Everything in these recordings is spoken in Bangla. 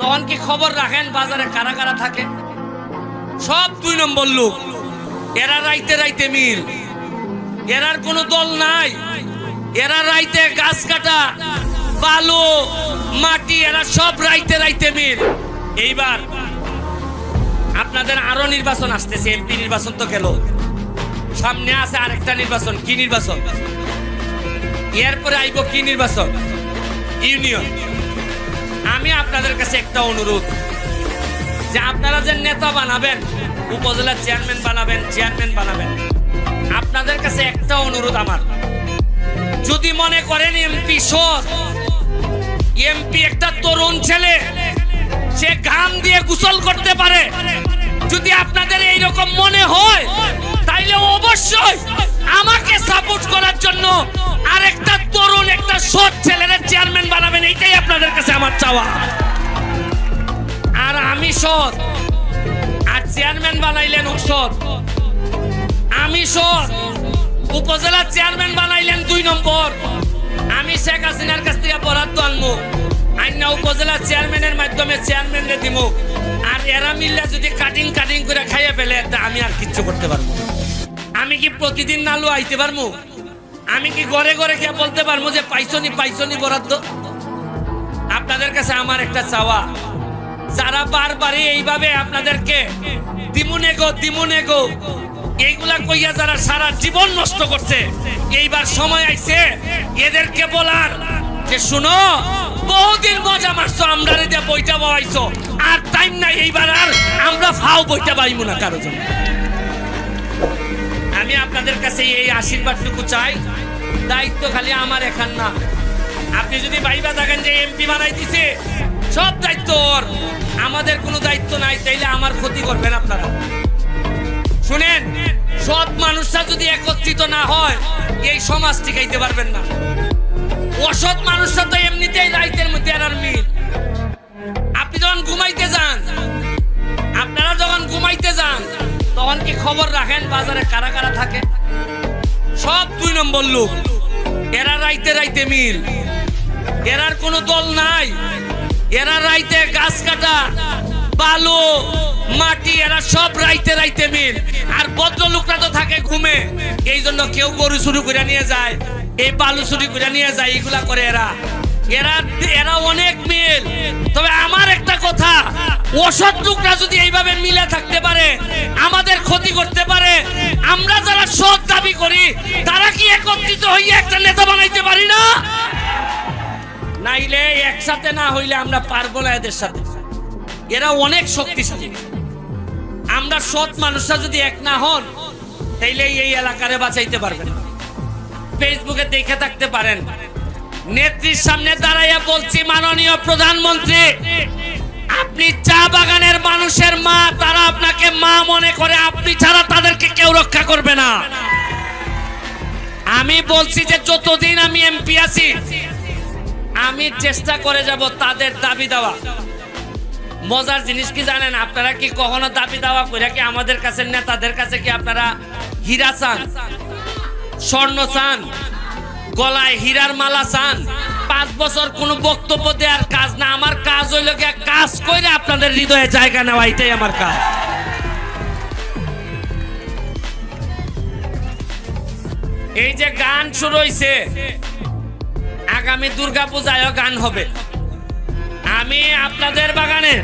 তখন কি খবর রাখেন? বাজারে কারা কারা থাকে? সব দুই নম্বর লোক। এরা রাইতে রাইতে মিল। এরার কোনো দল নাই। এরা রাইতে গাছ কাটা, বালু, মাটি, এরা সব রাইতে রাইতে মিল। এইবার আপনাদের আরও নির্বাচন আসতেছে, এমপি নির্বাচন তো গেল। সামনে আছে আরেকটা নির্বাচন, কি নির্বাচন? এরপরে আইব কি নির্বাচন? ইউনিয়ন। আমি আপনাদের কাছে একটা অনুরোধ। যে আপনারা যে নেতা বানাবেন উপজেলার চেয়ারম্যান বানাবেন চেয়ারম্যান বানাবেন, আপনাদের কাছে একটা অনুরোধ আমার। যদি মনে করেন এমপি সৎ এমপি একটা তরুণ ছেলে, সে গান দিয়ে গোসল করতে পারে। যদি আপনাদের এই রকম মনে হয়, তাইলে অবশ্যই আমাকে সাপোর্ট করার জন্য আরেকটা তরুণ, একটা সৎ ছেলের চেয়ারম্যান বানাবেন, এইটাই আপনাদের কাছে আমার চাওয়া। আর আমি সৎ। আর চেয়ারম্যান বানাইলেন অসৎ আমি সৎ। উপজেলার চেয়ারম্যান বানাইলেন দুই নম্বর। আমি শেখ হাসিনার কাছ থেকে বরাদ্দ আনব। আইনা উপজেলা চেয়ারম্যানের মাধ্যমে চেয়ারম্যানরে দিব আর এরা মিললে যদি কাটিং কাটিং করে খাইয়ে ফেলে, তা আমি আর কিচ্ছু করতে পারব আমি কি প্রতিদিন নালু আইতে পারব? আমি কি ঘরে ঘরে গিয়ে বলতে পারব যে পাইছনি পাইছনি বরাদ্দ? আপনাদের কাছে আমার একটা চাওয়া। যারা বারবারই এইভাবে আপনাদেরকে দিমুনে গো দিমুনে গো, এইগুলা কইয়া যারা সারা জীবন নষ্ট করছে, এইবার সময় আইছে, এদেরকে বলার যে শুনো, বহুদিন মজা মারছো আমরা দিয়ে বইটা বাবাইছো আর টাইম নাই, এইবার আর আমরা ফাও বইটা পাইবো না কারও জন্য। আমি আপনাদের কাছে এই আশীর্বাদটুকু চাই, দায়িত্ব খালি আমার এখান না। আপনি যদি বাইবা থাকেন যে এমপি বানাই দিছে, সব দায়িত্ব ওর। আমাদের কোনো দায়িত্ব নাই, তাইলে আমার ক্ষতি করবেন আপনারা। শুনেন, সৎ মানুষরা যদি একত্রিত না হয়, এই সমাজ টিকাইতে পারবেন না। অসৎ মানুষরা তো এমনিতেই রাইতের মধ্যে আর মিল। আপনি যখন ঘুমাইতে যান, আপনারা যখন ঘুমাইতে যান, তখন কি খবর রাখেন বাজারে কারা কারা থাকে? সব দুই নম্বর লোক। এরা রাইতে রাইতে মিল। এরার কোনো দল নাই। এরা রাইতে গাছ কাটা, বালু, মাটি, এরা সব রাইতে রাইতে মিল। আর ভদ্রলোকরা তো থাকে ঘুমে। এই জন্য কেউ গরু শুরু করে নিয়ে যায়। এই বালু চুরি করে নিয়ে যায় এগুলা করে এরা। এরা এরা অনেক মিল। তবে আমার একটা কথা, অসৎ লোকরা যদি এইভাবে মিলে থাকতে পারে, আমাদের ক্ষতি করতে পারে, আমরা যারা সৎ দাবি করি, তারা কি একত্রিত হইয়া একটা নেতা বানাইতে পারি না? নাইলে একসাথে না হইলে আমরা পারব না এদের সাথে। এরা অনেক শক্তিশালী। আমরা সৎ মানুষরা যদি এক না হন, তাইলে এই এলাকারে বাঁচাইতে পারবেন ফেসবুকে দেখে থাকতে পারেন। নেত্রীর সামনে দাঁড়াইয়া বলছি, মাননীয় প্রধানমন্ত্রী, আপনি চা বাগানের মানুষের মা, তারা আপনাকে মা মনে করে, আপনি ছাড়া তাদেরকে কেউ রক্ষা করবে না। আমি বলছি যে, যতদিন আমি এমপি আছি, আমি চেষ্টা করে যাব তাদের দাবি দেওয়া। মজার জিনিস কি জানেন, আপনারা কি কখনো দাবি দেওয়া করে কি আমাদের কাছে, নেতাদের কাছে কি আপনারা হীরা চান? স্বর্ণ চান, গলায় হীরার মালা চান, পাঁচ বছর কোনো বক্তব্য দেওয়ার কাজ না। আমার কাজ হইল কাজ করে আপনাদের হৃদয়ে জায়গা নেওয়া, এটাই আমার কাজ। এই যে গান শুরু হয়েছে আগামী দুর্গা পূজায়ও গান হবে। আমি আপনাদের বাগানে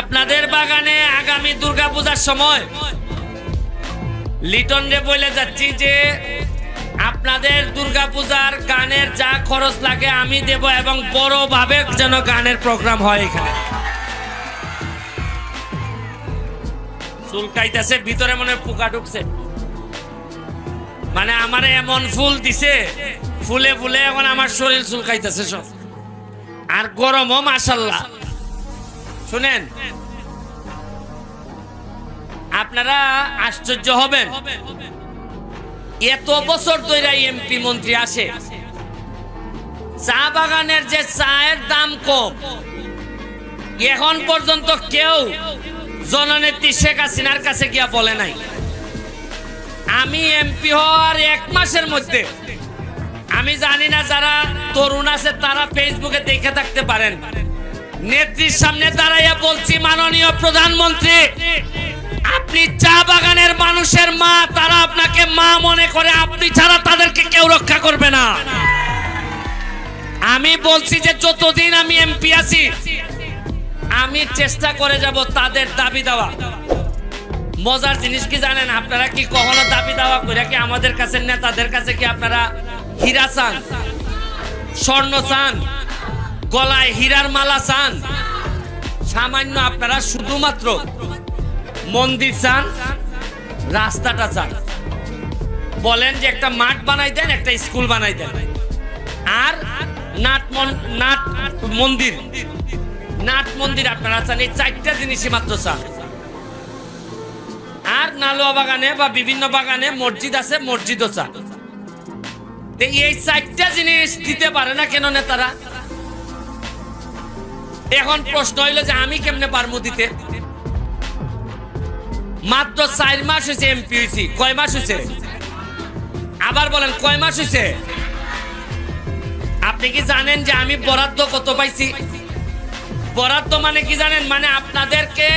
আপনাদের বাগানে আগামী দুর্গা পূজার সময় লিটন রে বলে যাচ্ছি যে, আপনাদের দুর্গা পূজার গানের যা খরচ লাগে আমি দেব এবং বড়ভাবে যেন গানের প্রোগ্রাম হয় এখানে। চুলকাইতেছে ভিতরে মনে পোকা ঢুকছে। মানে আমারে এমন ফুল দিছে, ফুলে ফুলে এখন আমার শরীর চুলকাইতেছে সব। আর গরমও মাসাল্লাহ শুনেন আপনারা আশ্চর্য হবেন। এত বছর ধরে এমপি মন্ত্রী আসে চা বাগানের যে চায়ের দাম কম, এখন পর্যন্ত কেউ জননেত্রী শেখ হাসিনার কাছে গিয়া বলে নাই। আমি এমপি হওয়ার এক মাসের মধ্যে, আমি জানি না যারা তরুণ আছে তারা ফেসবুকে দেখে থাকতে পারেন। নেত্রীর সামনে দাঁড়াইয়া বলছি, মাননীয় প্রধানমন্ত্রী আপনি চা বাগানের মানুষের মা, তারা আপনাকে মা মনে করে, আপনি ছাড়া তাদেরকে কেউ রক্ষা করবে না। আমি বলছি যে যতদিন আমি এমপি আছি, আমি চেষ্টা করে যাব তাদের দাবি দেওয়া। মজার জিনিস কি জানেন, আপনারা কি কখনো দাবি দেওয়া করে কি আমাদের কাছে, নেতাদের কাছে কি আপনারা হীরা চান? স্বর্ণ চান? গলায় হীরার মালা চান? সামান্য আপনারা শুধুমাত্র মন্দির চান রাস্তাটা চান বলেন যে একটা মাঠ বানাই দেন, একটা স্কুল বানাই দেন। আর নাট নাট মন্দির নাট মন্দির আপনারা চান, এই চারটা জিনিসই মাত্র চান। আর নালুয়া বাগানে বা বিভিন্ন বাগানে মসজিদ আছে, মসজিদও চান। এই চারটা জিনিস দিতে পারে না কেন নেতারা? এখন প্রশ্ন হইল যে আমি কেমনে পারব দিতে? মাত্র চার মাস হয়েছে এমপি হয়েছি। কয় মাস হয়েছে? আবার বলেন, কয় মাস হয়েছে? আপনি কি জানেন যে আমি বরাদ্দ কত পাইছি? বরাদ্দ মানে কি জানেন? মানে আপনাদেরকে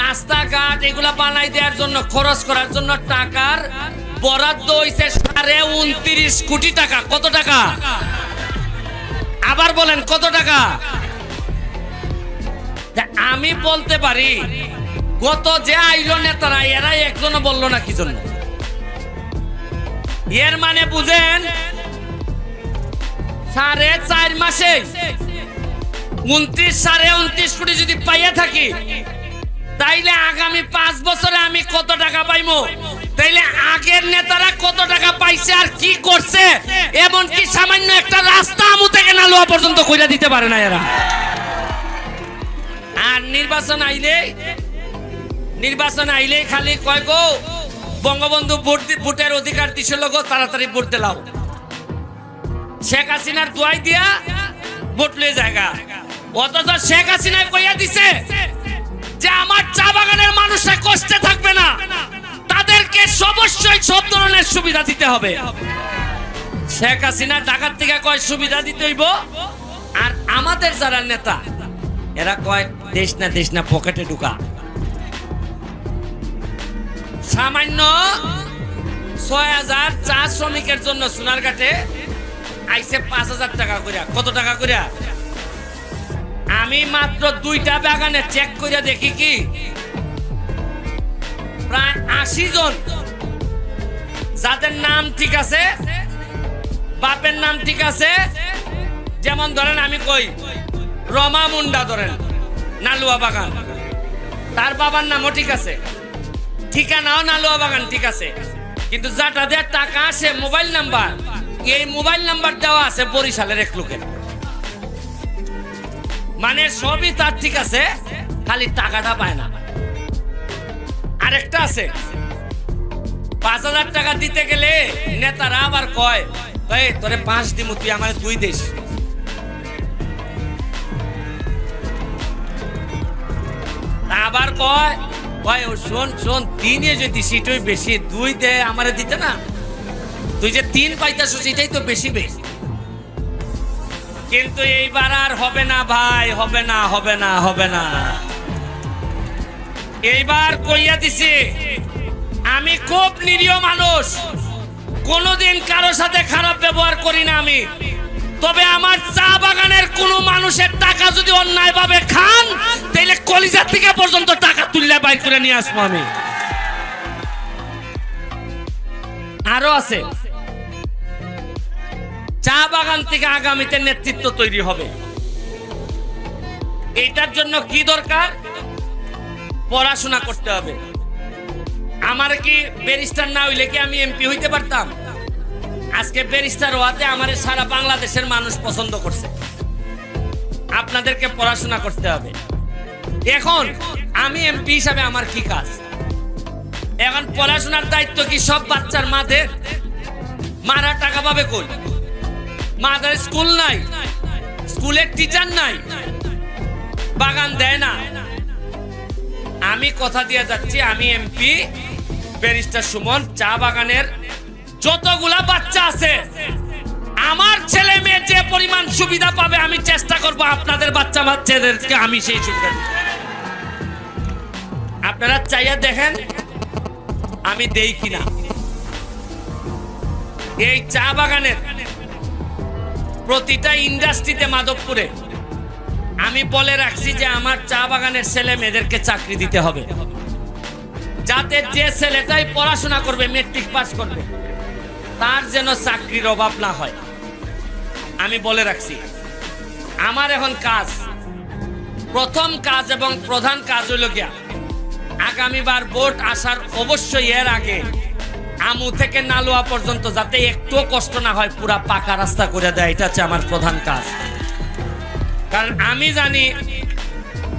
রাস্তাঘাট এগুলা বানাই দেওয়ার জন্য, খরচ করার জন্য টাকার বরাদ্দ হইছে সাড়ে উনত্রিশ কোটি টাকা। কত টাকা? আবার বলেন, কত টাকা? আমি বলতে পারি গত যে আইলো নেতারা, এরাই একজনও বলল না কি জন্য? এর মানে বুঝেন, সাড়ে চার মাসে উনত্রিশ সাড়ে উনত্রিশ কোটি যদি পাইয়া থাকি, তাইলে আগামী পাঁচ বছরে আমি কত টাকা পাইমো? তাইলে আগের নেতারা কত টাকা পাইছে আর কি করছে? এমনকি সামান্য একটা রাস্তা আমু থেকে নালুয়া পর্যন্ত কইরা দিতে পারে না এরা। আর নির্বাচন আইলে নির্বাচন আইলে খালি কয় গো, বঙ্গবন্ধু ভোট ভোটের অধিকার দিছিল গো তাড়াতাড়ি ভোট দিলাও শেখ হাসিনার দোয়াই দিয়া ভোট লয়ে জায়গা অথচ শেখ হাসিনা কইয়া দিছে যে আমার চা বাগানের মানুষরা কষ্টে থাকবে না। তাদেরকে অবশ্যই সব ধরনের সুবিধা দিতে হবে। শেখ হাসিনা ঢাকার থেকে কয় সুবিধা দিতে হইব? আর আমাদের যারা নেতা, এরা কয় দেশ না দেশ না পকেটে ঢুকা। সামান্য ছয় হাজার চা শ্রমিকের জন্য সোনার সোনারঘাটে আইসে পাঁচ হাজার টাকা করিয়া কত টাকা করিয়া আমি মাত্র দুইটা বাগানে চেক করিয়া দেখি কি? প্রায় আশি জন। যাদের নাম ঠিক আছে, বাপের নাম ঠিক আছে, যেমন ধরেন আমি কই, রমা মুন্ডা ধরেন, নালুয়া বাগান। তার বাবার নামও ঠিক আছে। ঠিকানাও নালুয়া বাগান, ঠিক আছে? কিন্তু যাটা দেওয়ার টাকা আসে মোবাইল নাম্বার। এই মোবাইল নাম্বার দেওয়া আছে বরিশালের এক লোকের। মানে সবই তার ঠিক আছে, খালি টাকাটা পায় না। আরেকটা আছে। পাঁচ হাজার টাকা দিতে গেলে নেতারা আবার কয়, এই, তোরে পাঁচ দিমু, তুই আমার দুই দেশ আবার কয় কয় ও শোন শোন, তিনে যদি সিটই বেশি, দুই দে আমারে দিতে না। তুই যে তিন পাইতেছ, সেটাই তো বেশি বেশি। কিন্তু এইবার আর হবে না ভাই, হবে না হবে না হবে না। এইবার কইয়া দিছি, আমি খুব নিরীহ মানুষ। কোনোদিন কারও সাথে খারাপ ব্যবহার করি না আমি। তবে আমার চা বাগানের কোনো মানুষের টাকা যদি অন্যায় ভাবে খান তাহলে কলিজার থেকে পর্যন্ত টাকা তুললে বাইর করে নিয়ে আসব আমি। আরও আছে। চা বাগান থেকে আগামীতে নেতৃত্ব তৈরি হবে। এটার জন্য কি দরকার? পড়াশোনা করতে হবে। আমার কি ব্যারিস্টার না হইলে কি আমি এমপি হইতে পারতাম? আজকে ব্যারিস্টার হওয়াতে আমার সারা বাংলাদেশের মানুষ পছন্দ করছে। আপনাদেরকে পড়াশোনা করতে হবে। এখন আমি এমপি হিসাবে আমার কি কাজ? এখন পড়াশোনার দায়িত্ব কি সব বাচ্চার মাদের? মারা টাকা পাবে কই? মাদের স্কুল নাই, স্কুলের টিচার নাই, বাগান দেয় না। আমি কথা দিয়ে যাচ্ছি, আমি এমপি ব্যারিস্টার সুমন চা বাগানের যতগুলা বাচ্চা আছে, আমার ছেলে মেয়ে যে পরিমাণ সুবিধা পাবে, আমি চেষ্টা করব আপনাদের বাচ্চা বাচ্চাদেরকে আমি সেই সুবিধা আপনারা চাইয়া দেখেন, আমি দেই কিনা। এই চা বাগানের প্রতিটা ইন্ডাস্ট্রিতে মাধবপুরে আমি বলে রাখছি যে আমার চা বাগানের ছেলে মেয়েদেরকে চাকরি দিতে হবে। যাতে যে ছেলেটাই পড়াশোনা করবে মেট্রিক পাস করবে তার যেন চাকরির অভাব না হয়। আমি বলে রাখছি, আমার এখন কাজ, প্রথম কাজ এবং প্রধান কাজ হইল গিয়া, আগামীবার ভোট আসার অবশ্যই এর আগে আমু থেকে নালুয়া পর্যন্ত যাতে একটুও কষ্ট না হয়, পুরা পাকা রাস্তা করে দেয়, এটা হচ্ছে আমার প্রধান কাজ। কারণ আমি জানি,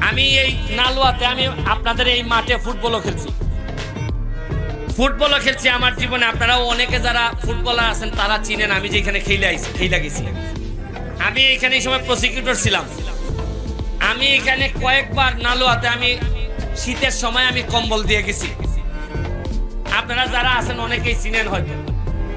আমি এই নালুয়াতে, আমি আপনাদের এই মাঠে ফুটবলও খেলছি। ফুটবলও খেলছি আমার জীবনে। আপনারাও অনেকে যারা ফুটবলার আছেন, তারা চিনেন আমি যেখানে খেলে আইছি খেলে গেছি। আমি এখানে এই সময় প্রসিকিউটর ছিলাম। আমি এখানে কয়েকবার নালুয়াতে আমি শীতের সময় আমি কম্বল দিয়ে গেছি। আপনারা যারা আছেন, অনেকেই চিনেন হয়তো।